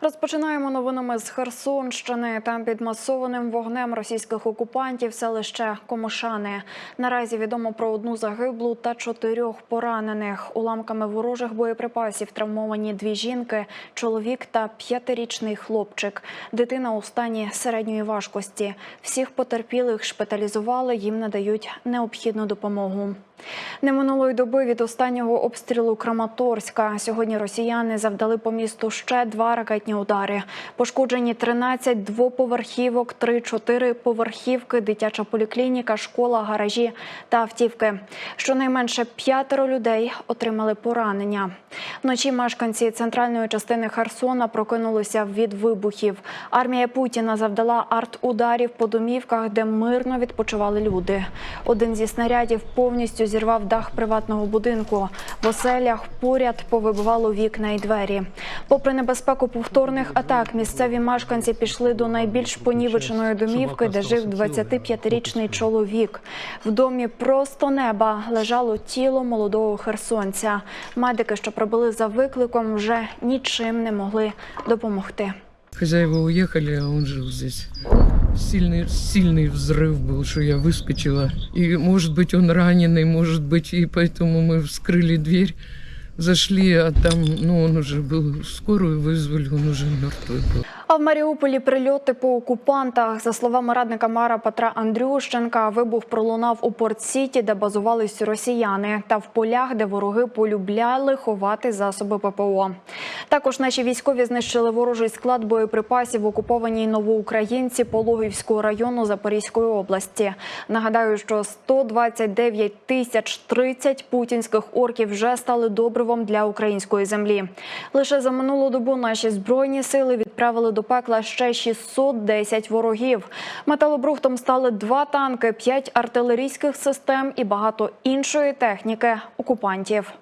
Розпочинаємо новинами з Херсонщини. Там під масованим вогнем російських окупантів селище Комошани. Наразі відомо про одну загиблу та чотирьох поранених. Уламками ворожих боєприпасів травмовані дві жінки, чоловік та п'ятирічний хлопчик. Дитина у стані середньої важкості. Всіх потерпілих шпиталізували, їм надають необхідну допомогу. Не минулої доби від останнього обстрілу Краматорська. Сьогодні росіяни завдали по місту ще два ракетні удари. Пошкоджені 13 двоповерхівок, 3-4 поверхівки, дитяча поліклініка, школа, гаражі та автівки. Щонайменше п'ятеро людей отримали поранення. Вночі мешканці центральної частини Херсона прокинулися від вибухів. Армія Путіна завдала арт-ударів по домівках, де мирно відпочивали люди. Один зі снарядів повністю зірвав дах приватного будинку. В оселях поряд повибивало вікна і двері. Попри небезпеку повторних атак, місцеві мешканці пішли до найбільш понівеченої домівки, де жив 25-річний чоловік. В домі просто неба лежало тіло молодого херсонця. Медики, що прибули за викликом, вже нічим не могли допомогти. Хозяева уехали, а он жил здесь. Сильный, сильный взрыв был, что я выскочила. И, может быть, он раненый, может быть, и поэтому мы вскрыли дверь, зашли, а там, ну, он уже был, скорую вызвали, он уже мертвый был. А в Маріуполі прильоти по окупантах. За словами радника мера Петра Андрющенка, вибух пролунав у Порт-Сіті, де базувались росіяни, та в полях, де вороги полюбляли ховати засоби ППО. Також наші військові знищили ворожий склад боєприпасів в окупованій новоукраїнці Пологівського району Запорізької області. Нагадаю, що 129 тисяч 30 путінських орків вже стали добривом для української землі. Лише за минулу добу наші збройні сили відправили до пекла ще 610 ворогів. Металобрухтом стали два танки, п'ять артилерійських систем і багато іншої техніки окупантів.